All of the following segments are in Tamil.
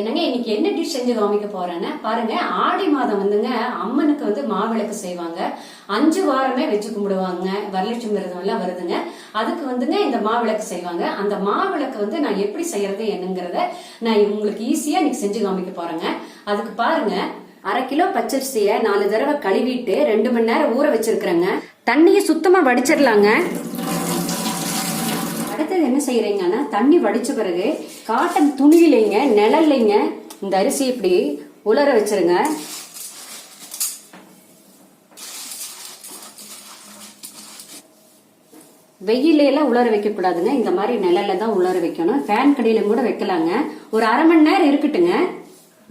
என்னங்க இன்னைக்கு என்ன டிஷ் செஞ்சு காமிக்க போறேன்னு? பாருங்க ஆடி மாதம் வந்துங்க அம்மனுக்கு வந்து மாவிளக்கு செய்வாங்க. அஞ்சு வாரமே வச்சு கும்பிடுவாங்க. வரலட்சுமி விரதம் எல்லாம் வருதுங்க. அதுக்கு வந்துங்க இந்த மாவிளக்கு செய்வாங்க. அந்த மாவிளக்கு வந்து நான் எப்படி செய்யறது என்னங்கிறத நான் உங்களுக்கு ஈஸியா இன்னைக்கு செஞ்சு காமிக்க போறேங்க. அதுக்கு பாருங்க அரை கிலோ பச்சரிசியை நாலு தடவை கழுவிட்டு ரெண்டு மணி நேரம் ஊற வச்சிருக்கிறேங்க. தண்ணியை சுத்தமா வடிச்சிடலாங்க. என்ன செய்யறீங்கன்னா தண்ணி வடிச்ச பிறகு காட்டன் துணியிலைங்க நிழல்லைங்க இந்த அரிசி இப்படி உலர வச்சிருங்க. வெயில உலர வைக்க கூடாதுங்க இந்த மாதிரி நிழல தான் உலர வைக்கணும். ஃபேன் கடையில கூட வைக்கலாங்க. ஒரு அரை மணி நேரம் இருக்கட்டுங்க.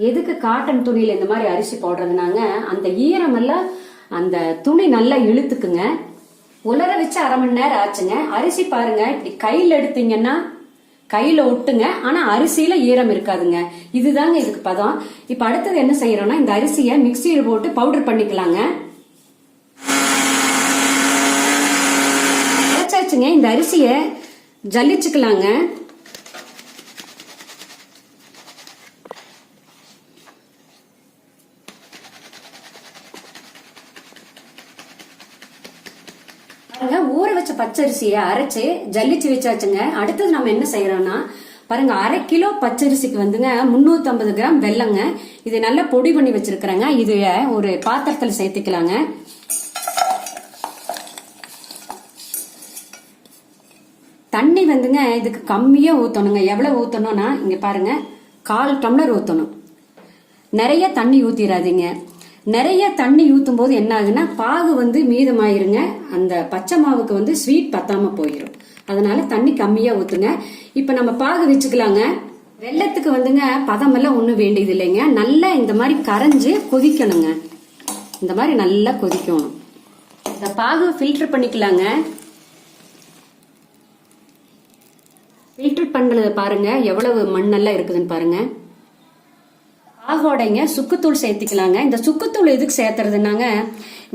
எதுக்கு காட்டன் துணியில இந்த மாதிரி அரிசி போடுறதுனாங்க? அந்த ஈரமெல்லாம் அந்த துணி நல்லா இழுத்துக்குங்க. உலர வச்சு அரை மணி நேரம் ஆச்சுங்க. அரிசி பாருங்க இப்படி கையில எடுத்தீங்கன்னா கையில ஒட்டுங்க. ஆனா அரிசியில ஈரம் இருக்காதுங்க. இதுதாங்க இதுக்கு பதம். இப்ப அடுத்தது என்ன செய்யறோம்னா இந்த அரிசியை மிக்சியில் போட்டு பவுடர் பண்ணிக்கலாங்க. அரைச்சாச்சுங்க இந்த அரிசியை ஜல்லிச்சுக்கலாங்க பாருங்க ஊற வச்ச பச்சரிசியை அரைச்சு ஜல்லிச்சு வச்சாச்சுங்க. அடுத்தது நம்ம என்ன செய்யறோம்னா பாருங்க அரை கிலோ பச்சரிசிக்கு வந்துங்க 350 கிராம் வெல்லங்க. இது நல்லா பொடி பண்ணி வச்சிருக்கிறேங்க. இது ஒரு பாத்திரத்துல சேர்த்துக்கலாங்க. தண்ணி வந்துங்க இதுக்கு கம்மியா ஊத்தணுங்க. எவ்வளவு ஊத்தணும்னா இங்க பாருங்க கால் டம்ளர் ஊத்தணும். நிறைய தண்ணி ஊத்திடாதீங்க நிறைய தண்ணி ஊற்றும் போது என்ன ஆகுன்னா பாகு வந்து மீதமாயிருங்க. அந்த பச்சை மாவுக்கு வந்து ஸ்வீட் பத்தாம போயிடும் அதனால தண்ணி கம்மியா ஊத்துங்க. இப்ப நம்ம பாகு வச்சுக்கலாங்க. வெள்ளத்துக்கு வந்துங்க பதம் எல்லாம் ஒண்ணும் வேண்டியது இல்லைங்க நல்லா இந்த மாதிரி கரைஞ்சு கொதிக்கணுங்க. இந்த மாதிரி நல்லா கொதிக்கணும். இந்த பாகு ஃபில்டர் பண்ணிக்கலாங்க. ஃபில்டர் பண்றது பாருங்க எவ்வளவு மண்ணெல்லாம் இருக்குதுன்னு பாருங்க. பாகோடைங்க சுக்குத்தூள் சேர்த்துக்கலாங்க. இந்த சுக்குத்தூள் எதுக்கு சேர்த்துறதுனாங்க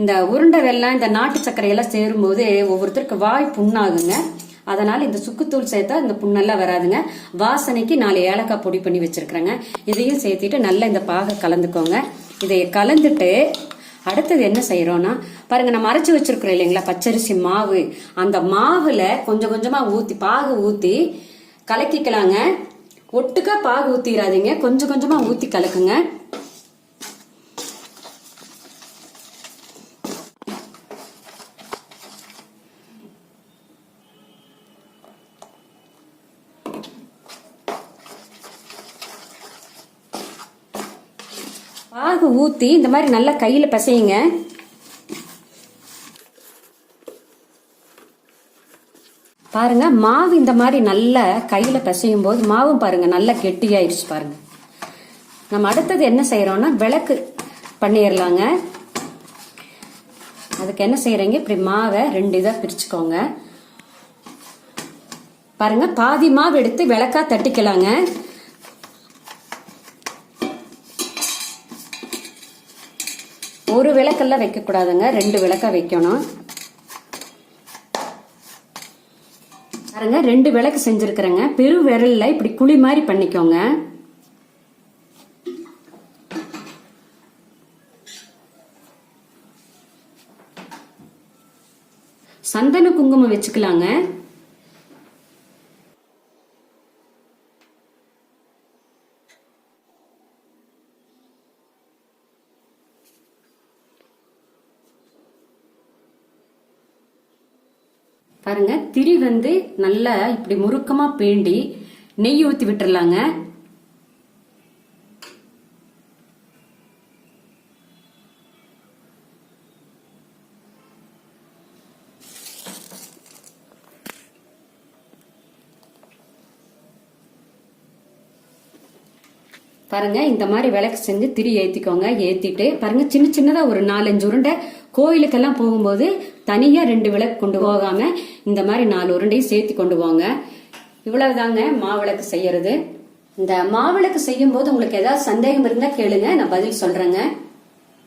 இந்த உருண்டை வெள்ளம் இந்த நாட்டு சர்க்கரையெல்லாம் சேரும்போது ஒவ்வொருத்தருக்கு வாய் புண்ணாகுங்க. அதனால் இந்த சுக்குத்தூள் சேர்த்தா இந்த புண்ணெல்லாம் வராதுங்க. வாசனைக்கு நாலு ஏலக்காய் பொடி பண்ணி வச்சுருக்குறேங்க. இதையும் சேர்த்துட்டு நல்லா இந்த பாகை கலந்துக்கோங்க. இதை கலந்துட்டு அடுத்தது என்ன செய்கிறோன்னா பாருங்க நம்ம அரைச்சி வச்சிருக்கிறோம் இல்லைங்களா பச்சரிசி மாவு. அந்த மாவுல கொஞ்சம் கொஞ்சமா ஊத்தி பாகு ஊத்தி கலக்கிக்கலாங்க. ஒட்டுக்கா பாகு ஊத்திடாதீங்க கொஞ்சம் கொஞ்சமா ஊத்தி கலக்குங்க. பாகு ஊத்தி இந்த மாதிரி நல்லா கையில பசையுங்க. பாருங்க மாவு இந்த மாதிரி நல்லா கையில பிசையும் போது மாவும் பாருங்க நல்லா கெட்டியாயிருச்சு பாருங்க. நம்ம அடுத்தது என்ன செய்யறோம்னா விளக்கு பண்ணிடலாங்க அதுக்கு என்ன செய்யறீங்க இப்படி மாவை ரெண்டு இதா பிரிச்சுக்கோங்க. பாருங்க பாதி மாவு எடுத்து விளக்கா தட்டிக்கலாங்க. ஒரு விளக்கெல்லாம் வைக்க கூடாதுங்க ரெண்டு விளக்கா வைக்கணும். பாருங்க ரெண்டு விளக்கு செஞ்சிருக்கிறேங்க. பெரு விரல்ல இப்படி குழி மாதிரி பண்ணிக்கோங்க. சந்தன குங்குமம் வச்சுக்கலாங்க. பாருங்க திரி வந்து நல்லா இப்படி முறுக்கமா பேண்டி நெய் ஊத்தி விட்டுறலாங்க பாருங்க இந்த மாதிரி விளக்கு செஞ்சு திரி ஏத்திக்கோங்க ஏத்திட்டு பாருங்க சின்ன சின்னதா ஒரு நாலஞ்சு உருண்டை. கோயிலுக்கெல்லாம் போகும்போது தனியா ரெண்டு விளக்கு கொண்டு போகாம இந்த மாதிரி நாலு உருண்டையும் சேர்த்து கொண்டு போங்க. இவ்வளவுதாங்க மாவிளக்கு செய்யறது. இந்த மாவிளக்கு செய்யும் போது உங்களுக்கு ஏதாவது சந்தேகம் இருந்தா கேளுங்க நான் பதில் சொல்றேங்க.